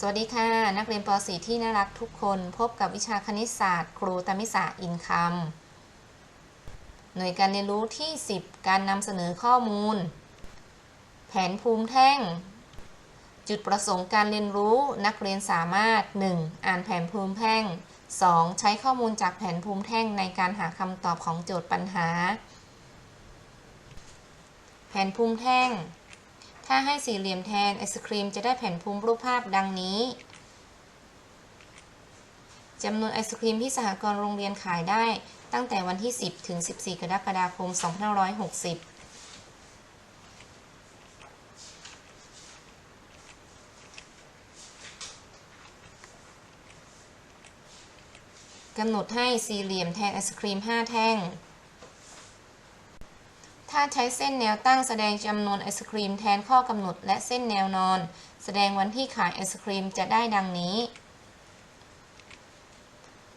สวัสดีค่ะ นักเรียนป .4 ที่น่ารักทุกคนพบกับวิชาคณิตศาสตร์ ครูตามิสาอินคำหน่วยการเรียนรู้ที่ 10 การนำเสนอข้อมูล แผนภูมิแท่ง จุดประสงค์การเรียนรู้นักเรียนสามารถ 1. อ่านแผนภูมิแท่ง 2. ใช้ข้อมูลจากแผนภูมิแท่งในการหาคำตอบของโจทย์ปัญหา แผนภูมิแท่ง ถ้าให้สี่เหลี่ยมแทนไอศครีมจะได้แผ่นภูมิรูปภาพดังนี้จำนวนไอศครีมที่สหกรณ์โรงเรียนขายได้ตั้งแต่วันที่ 10 ถึง 14 กรกฎาคม 2560กำหนดให้สี่เหลี่ยมแทนไอศครีม 5 แท่ง ถ้าใช้เส้นแนวตั้งแสดงจำนวนไอศครีมแทนข้อกำหนดและเส้นแนวนอน แสดงวันที่ขายไอศครีมจะได้ดังนี้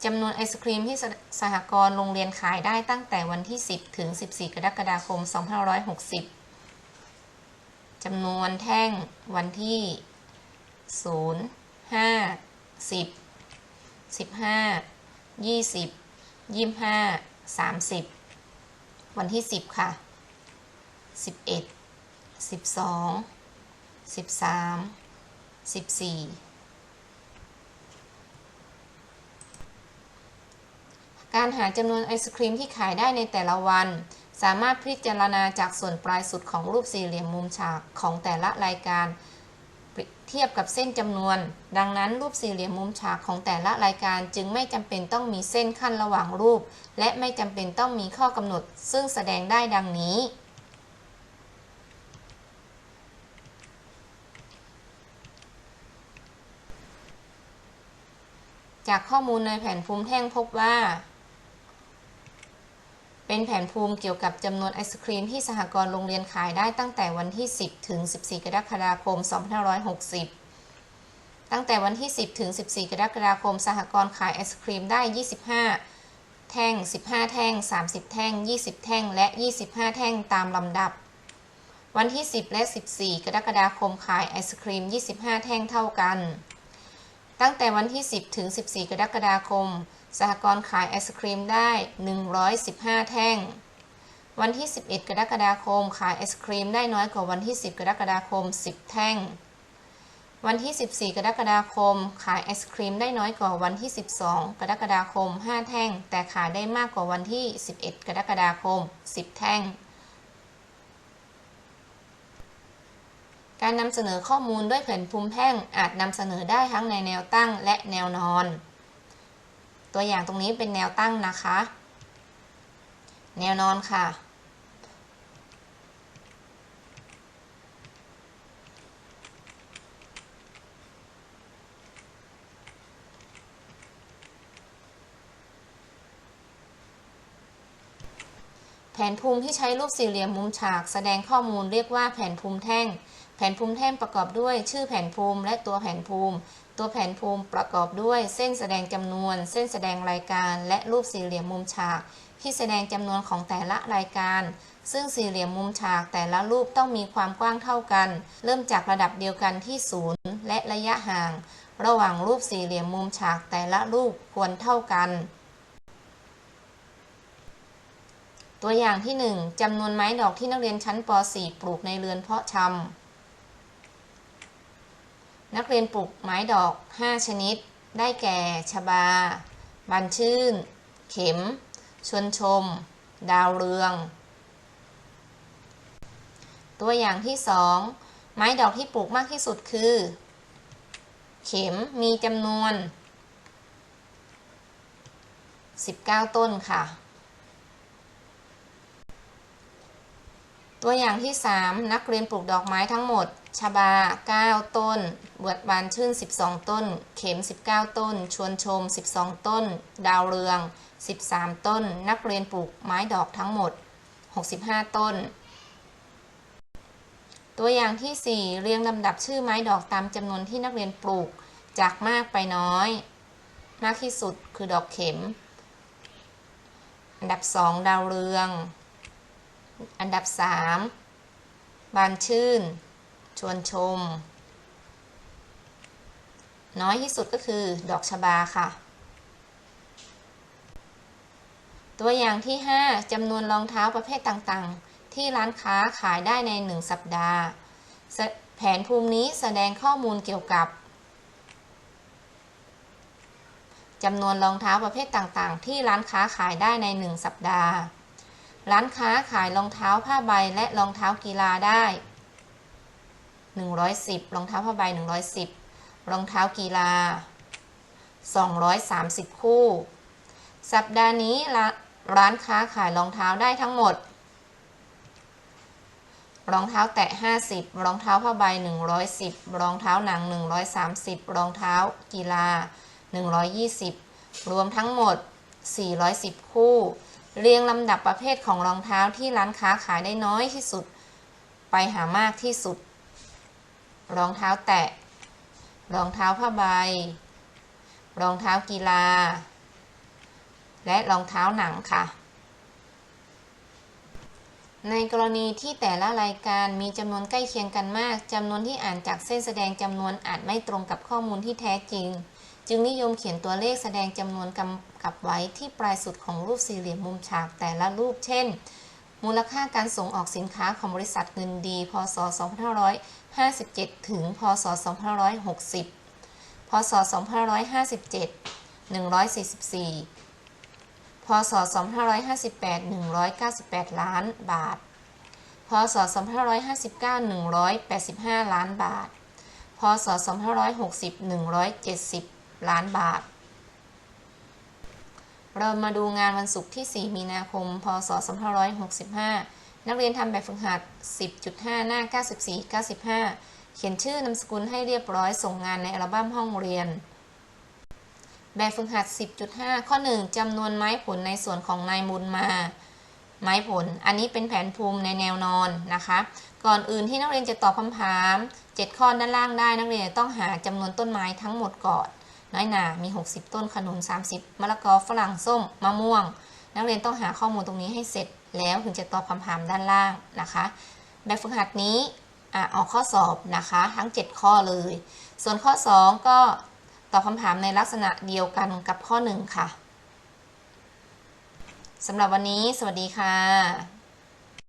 จำนวนไอศครีมที่สหกรณ์โรงเรียนขายได้ตั้งแต่วันที่ 10 ถึง 14 กรกฎาคม 2560 จำนวนแท่งวันที่ 0 5 10 15 20 25 30 วันที่ 10 ค่ะ 11 12 13 14การหาจำนวนไอศครีมที่ขายได้ในแต่ละวัน สามารถพิจารณาจากส่วนปลายสุดของรูปสี่เหลี่ยมมุมฉากของแต่ละรายการเทียบกับเส้นจำนวน ดังนั้นรูปสี่เหลี่ยมมุมฉากของแต่ละรายการจึงไม่จำเป็นต้องมีเส้นขั้นระหว่างรูป และไม่จำเป็นต้องมีข้อกำหนด ซึ่งแสดงได้ดังนี้ จากข้อมูลในแผนภูมิแท่งพบว่า เป็นแผนภูมิเกี่ยวกับจำนวนไอศครีมที่สหกรณ์โรงเรียนขายได้ตั้งแต่วันที่ 10 ถึง 14 กรกฎาคม 2560 ตั้งแต่วันที่ 10 ถึง 14 กรกฎาคม สหกรณ์ขายไอศครีมได้ 25 แท่ง 15 แท่ง 30 แท่ง 20 แท่ง และ 25 แท่งตามลำดับวันที่ 10 และ 14 กรกฎาคมขายไอศครีม 25 แท่งเท่ากัน ตั้งแต่วันที่ 10 ถึง 14 กรกฎาคม สหกรณ์ขายไอศครีมได้ 115 แท่ง วันที่ 11 กรกฎาคม ขายไอศครีมได้น้อยกว่าวันที่ 10 กรกฎาคม 10 แท่ง วันที่ 14 กรกฎาคม ขายไอศครีมได้น้อยกว่าวันที่ 12 กรกฎาคม 5 แท่ง แต่ขายได้มากกว่าวันที่ 11 กรกฎาคม 10 แท่ง การนำเสนอข้อมูลด้วยแผ่นภูมิแท่งอาจนำเสนอได้ทั้งในแนวตั้งและแนวนอน ตัวอย่างตรงนี้เป็นแนวตั้งนะคะ แนวนอนค่ะ แผนภูมิที่ใช้รูปสี่เหลี่ยมมุมฉาก แสดงข้อมูลเรียกว่าแผนภูมิแท่ง แผนภูมิแท่งประกอบด้วย ชื่อแผนภูมิและตัวแผนภูมิ ตัวแผนภูมิประกอบด้วย เส้นแสดงจำนวน เส้นแสดงรายการ และรูปสี่เหลี่ยมมุมฉาก ที่แสดงจำนวนของแต่ละรายการ ซึ่งสี่เหลี่ยมมุมฉากแต่ละรูปต้องมีความกว้างเท่ากัน เริ่มจากระดับเดียวกันที่ศูนย์และระยะห่าง ระหว่างรูปสี่เหลี่ยมมุมฉากแต่ละรูปควรเท่ากันตัวอย่างที่ 1จำนวนไม้ดอกที่นักเรียนชั้นป .4 ปลูกในเรือนเพาะชำ นักเรียนปลูกไม้ดอก 5 ชนิด ได้แก่ ชบา บานชื่น เข็ม ชวนชม ดาวเรือง ตัวอย่างที่ 2 ไม้ดอกที่ปลูกมากที่สุดคือ เข็มมีจำนวน 19 ต้นค่ะ ตัวอย่างที่ 3 นักเรียนปลูกดอกไม้ทั้งหมด ชบา 9 ต้น บวดบานชื่น 12 ต้น เข็ม 19 ต้น ชวนชม 12 ต้น ดาวเรือง 13 ต้น นักเรียนปลูกไม้ดอกทั้งหมด 65 ต้น ตัวอย่างที่ 4 เรียงลำดับชื่อไม้ดอกตามจำนวนที่นักเรียนปลูก จากมากไปน้อย มากที่สุดคือดอกเข็ม อันดับ 2 ดาวเรือง อันดับ 3 บานชื่น ชวนชม น้อยที่สุดก็คือดอกชบาค่ะ ตัวอย่างที่ 5จำนวนรองเท้าประเภทต่างๆ ที่ร้านค้าขายได้ใน 1 สัปดาห์แสแผนภูมินี้แสดงข้อมูลเกี่ยวกับจำนวนรองเท้าประเภทต่างๆ ที่ร้านค้าขายได้ใน 1 สัปดาห์ ร้านค้าขายรองเท้าผ้าใบและรองเท้ากีฬาได้ 110 รองเท้าผ้าใบ 110 รองเท้ากีฬา 230 คู่ สัปดาห์นี้ร้านค้าขายรองเท้าได้ทั้งหมด รองเท้าแตะ 50 รองเท้าผ้าใบ 110 รองเท้าหนัง 130 รองเท้ากีฬา 120 รวมทั้งหมด 410 คู่ เรียงลำดับประเภทของรองเท้าที่ร้านค้าขายได้น้อยที่สุด ไปหามากที่สุด รองเท้าแตะ รองเท้าผ้าใบ รองเท้ากีฬา และรองเท้าหนังค่ะ ในกรณีที่แต่ละรายการมีจำนวนใกล้เคียงกันมากจำนวนที่อ่านจากเส้นแสดงจำนวนอาจไม่ตรงกับข้อมูลที่แท้จริง จึงนิยมเขียนตัวเลขแสดงจำนวนกำกับไว้ที่ปลายสุดของรูปสี่เหลี่ยมมุมฉากแต่ละรูป เช่น มูลค่าการส่งออกสินค้าของบริษัทเงินดี พศ 2557 ถึง พศ 2560 พศ 2557 144 พศ 2558 198 ล้านบาท พศ 2559 185 ล้านบาท พศ 2560 170 ล้านบาท เรามาดูงานวันศุกร์ที่ 4 มีนาคม พศ 2565 นักเรียนทำแบบฝึกหัด 10.5 หน้า 94 95 เขียนชื่อนามสกุลให้เรียบร้อยส่งงานในอัลบั้มห้องเรียน แบบฝึกหัด 10.5 ข้อ 1 จำนวนไม้ผลในส่วนของนายมูลมาไม้ผล อันนี้เป็นแผนภูมิในแนวนอนนะคะ ก่อนอื่นที่นักเรียนจะตอบคำถาม 7 ข้อด้านล่างได้นักเรียนต้องหาจำนวนต้นไม้ทั้งหมดก่อน น้อยหนามี 60 ต้นขนุน 30 มะละกอฝรั่งส้ม มะม่วง นักเรียนต้องหาข้อมูลตรงนี้ให้เสร็จแล้วถึงจะตอบคำถามด้านล่างนะคะ แบบฝึกหัดนี้อะออกข้อสอบนะคะ ทั้ง 7 ข้อเลย ส่วนข้อ 2 ก็ตอบคำถามในลักษณะเดียวกันกับข้อ 1 ค่ะสำหรับวันนี้ สวัสดีค่ะ